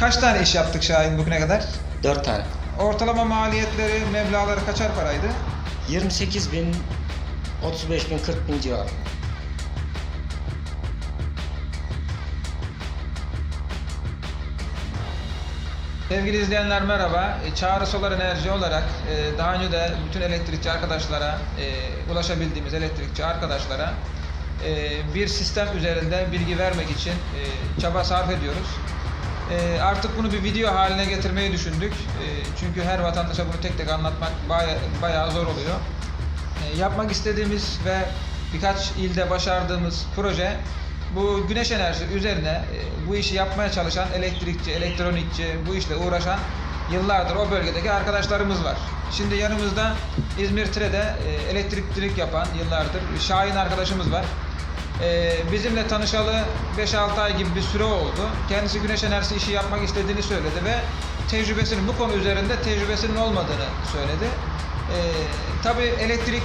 Kaç tane iş yaptık Şahin bugüne kadar? 4 tane. Ortalama maliyetleri, meblağları kaçar paraydı? 28 bin, 35 bin, 40 bin civarı. Sevgili izleyenler merhaba. E, Çağrı Solar Enerji olarak e, daha önce de bütün elektrikçi arkadaşlara, e, ulaşabildiğimiz elektrikçi arkadaşlara bir sistem üzerinde bilgi vermek için çaba sarf ediyoruz. E, Artık bunu bir video haline getirmeyi düşündük. E, Çünkü her vatandaşa bunu tek tek anlatmak baya- bayağı zor oluyor. E, Yapmak istediğimiz ve birkaç ilde başardığımız proje bu güneş enerjisi üzerine e, bu işi yapmaya çalışan elektrikçi, elektronikçi, bu işle uğraşan yıllardır o bölgedeki arkadaşlarımız var. Şimdi yanımızda İzmir Tire'de e, elektrikçilik yapan yıllardır Şahin arkadaşımız var. E, Bizimle tanışalı 5-6 ay gibi bir süre oldu. Kendisi güneş enerjisi işi yapmak istediğini söyledi ve tecrübesinin bu konu üzerinde tecrübesinin olmadığını söyledi. Ee, tabii elektrik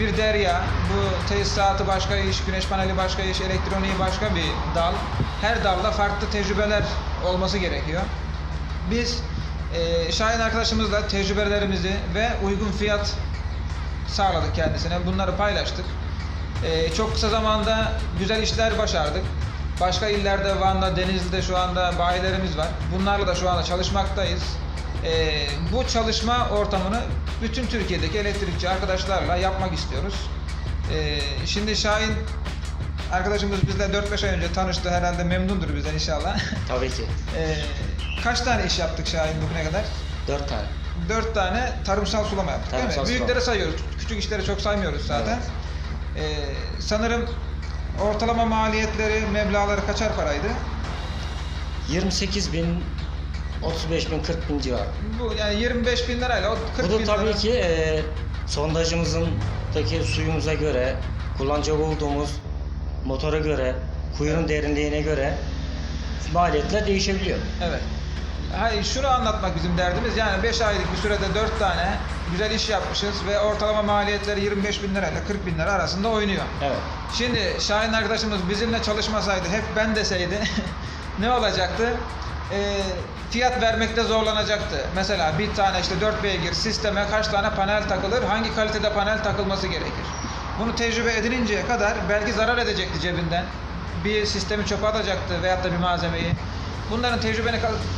bir derya. Bu tesisatı başka iş, güneş paneli başka iş, elektroniği başka bir dal. Her dalda farklı tecrübeler olması gerekiyor. Biz e, Şahin arkadaşımızla tecrübelerimizi ve uygun fiyat sağladık kendisine. Bunları paylaştık. E, çok kısa zamanda güzel işler başardık. Başka illerde Van'da, Denizli'de şu anda bayilerimiz var. Bunlarla da şu anda çalışmaktayız. E, bu çalışma ortamını bütün Türkiye'deki elektrikçi arkadaşlarla yapmak istiyoruz. E, şimdi Şahin arkadaşımız bizle 4-5 ay önce tanıştı. Herhalde memnundur bizden inşallah. Tabii ki. E, kaç tane iş yaptık Şahin bugüne kadar? 4 tane. 4 tane tarımsal sulama yaptık değil mi? Tarımsal Büyükleri sulama. sayıyoruz. Küçük işleri çok saymıyoruz zaten. Ee, sanırım ortalama maliyetleri, meblağları kaçar paraydı? 28 bin, 35 bin, 40 bin civarı. Bu yani 25 bin lirayla o 40 Bu bin da tabii lira. ki e, sondajımızındaki suyumuza göre, kullanacak olduğumuz motora göre, kuyunun derinliğine göre maliyetler değişebiliyor. Evet. Hayır şunu anlatmak bizim derdimiz. Yani 5 aylık bir sürede 4 tane güzel iş yapmışız ve ortalama maliyetleri 25 bin lirayla 40 bin lira arasında oynuyor. Evet. Şimdi Şahin arkadaşımız bizimle çalışmasaydı, hep ben deseydi ne olacaktı? Ee, fiyat vermekte zorlanacaktı. Mesela bir tane işte 4 beygir sisteme kaç tane panel takılır, hangi kalitede panel takılması gerekir? Bunu tecrübe edininceye kadar belki zarar edecekti cebinden. Bir sistemi çöpe atacaktı veyahut da bir malzemeyi. Bunların tecrübeni,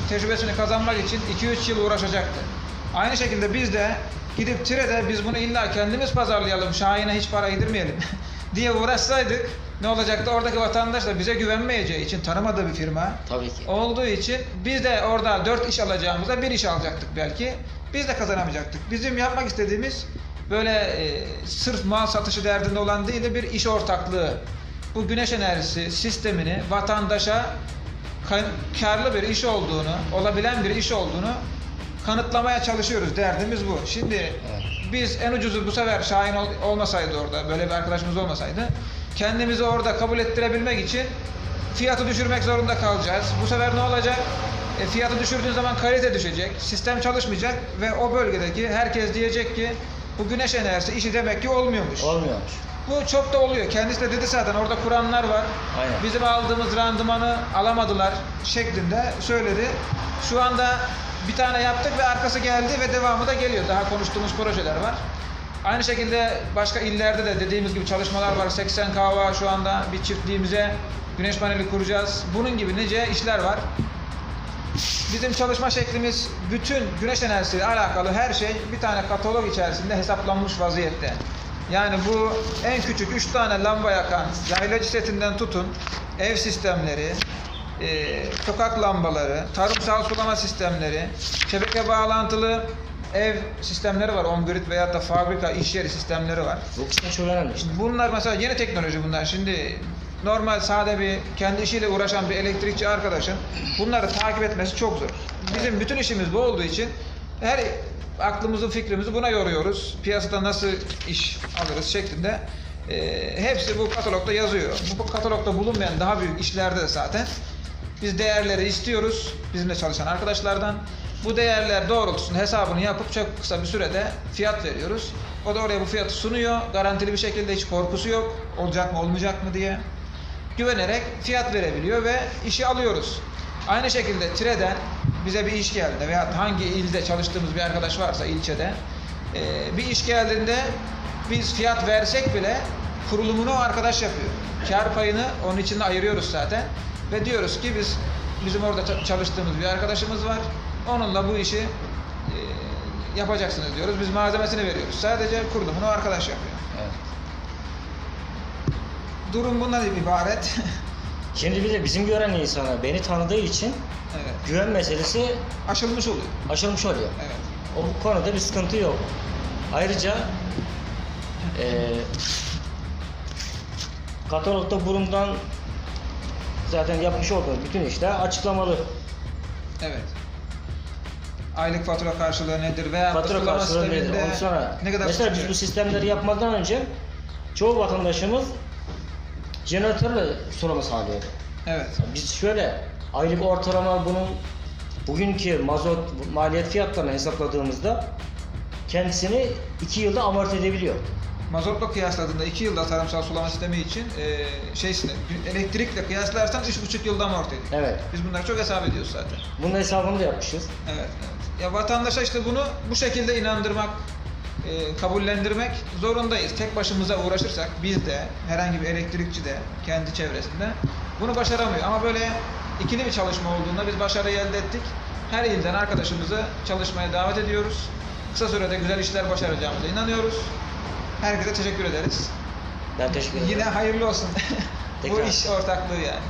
tecrübesini kazanmak için 2-3 yıl uğraşacaktı. Aynı şekilde biz de gidip Tire'de biz bunu illa kendimiz pazarlayalım, Şahin'e hiç para yedirmeyelim diye uğraşsaydık ne olacaktı? Oradaki vatandaş da bize güvenmeyeceği için tanımadığı bir firma Tabii ki. olduğu için biz de orada 4 iş alacağımızda bir iş alacaktık belki. Biz de kazanamayacaktık. Bizim yapmak istediğimiz böyle e, sırf mal satışı derdinde olan değil de bir iş ortaklığı. Bu güneş enerjisi sistemini vatandaşa karlı bir iş olduğunu, olabilen bir iş olduğunu kanıtlamaya çalışıyoruz. Derdimiz bu. Şimdi Evet. biz en ucuzu bu sefer Şahin ol- olmasaydı orada, böyle bir arkadaşımız olmasaydı, kendimizi orada kabul ettirebilmek için fiyatı düşürmek zorunda kalacağız. Bu sefer ne olacak? E, fiyatı düşürdüğün zaman kalite düşecek, sistem çalışmayacak ve o bölgedeki herkes diyecek ki bu güneş enerjisi işi demek ki olmuyormuş. Olmuyormuş. Bu çok da oluyor. Kendisi de dedi zaten orada kuranlar var. Aynen. Bizim aldığımız randımanı alamadılar şeklinde söyledi. Şu anda bir tane yaptık ve arkası geldi ve devamı da geliyor. Daha konuştuğumuz projeler var. Aynı şekilde başka illerde de dediğimiz gibi çalışmalar var. 80 kahva şu anda bir çiftliğimize güneş paneli kuracağız. Bunun gibi nice işler var. Bizim çalışma şeklimiz bütün güneş enerjisiyle alakalı her şey bir tane katalog içerisinde hesaplanmış vaziyette. Yani bu en küçük 3 tane lamba yakan yaylacı setinden tutun ev sistemleri, e, sokak lambaları, tarımsal sulama sistemleri, şebeke bağlantılı ev sistemleri var. On-grid veyahut da fabrika, iş yeri sistemleri var. Bu kısmı çok önemli işte. Bunlar mesela yeni teknoloji bunlar. Şimdi normal sade bir kendi işiyle uğraşan bir elektrikçi arkadaşın bunları takip etmesi çok zor. Bizim bütün işimiz bu olduğu için her aklımızı fikrimizi buna yoruyoruz. Piyasada nasıl iş alırız şeklinde. Ee, hepsi bu katalogda yazıyor. Bu katalogda bulunmayan daha büyük işlerde de zaten biz değerleri istiyoruz bizimle çalışan arkadaşlardan. Bu değerler doğrultusunda hesabını yapıp çok kısa bir sürede fiyat veriyoruz. O da oraya bu fiyatı sunuyor. Garantili bir şekilde hiç korkusu yok. Olacak mı olmayacak mı diye. Güvenerek fiyat verebiliyor ve işi alıyoruz. Aynı şekilde TİRE'den bize bir iş geldi veya hangi ilde çalıştığımız bir arkadaş varsa ilçede e, bir iş geldiğinde biz fiyat versek bile kurulumunu o arkadaş yapıyor. Kar payını onun içinde ayırıyoruz zaten ve diyoruz ki biz bizim orada ça- çalıştığımız bir arkadaşımız var. Onunla bu işi e, yapacaksınız diyoruz. Biz malzemesini veriyoruz. Sadece kurulumunu o arkadaş yapıyor. Evet. Durum bundan ibaret. Şimdi bir de bizim gören insana beni tanıdığı için evet. güven meselesi Aşılmış oluyor. aşılmış oluyor. Evet. O konuda bir sıkıntı yok. Ayrıca eee katalogda burundan zaten yapmış olduğumuz bütün işler açıklamalı. Evet. Aylık fatura karşılığı nedir veya Fatura karşılığı nedir? sisteminde Ondan sonra ne kadar mesela biz bu sistemleri yapmadan önce çoğu vatandaşımız jeneratörle sulama sağlıyordu. Evet. Biz şöyle aylık ortalama bunun bugünkü mazot maliyet fiyatlarını hesapladığımızda kendisini 2 yılda amorti edebiliyor. Mazotla kıyasladığında 2 yılda tarımsal sulama sistemi için e, şey sistem, elektrikle kıyaslarsan 3,5 yılda amorti ediyor. Evet. Biz bunları çok hesap ediyoruz zaten. Bunun hesabını da yapmışız. Evet, evet. Ya vatandaşa işte bunu bu şekilde inandırmak, e, kabullendirmek zorundayız. Tek başımıza uğraşırsak biz de, herhangi bir elektrikçi de kendi çevresinde bunu başaramıyor. Ama böyle ikili bir çalışma olduğunda biz başarıyı elde ettik. Her ilden arkadaşımızı çalışmaya davet ediyoruz. Kısa sürede güzel işler başaracağımıza inanıyoruz. Herkese teşekkür ederiz. Ben teşekkür ederim. Yine hayırlı olsun. bu Tekrar. iş ortaklığı yani.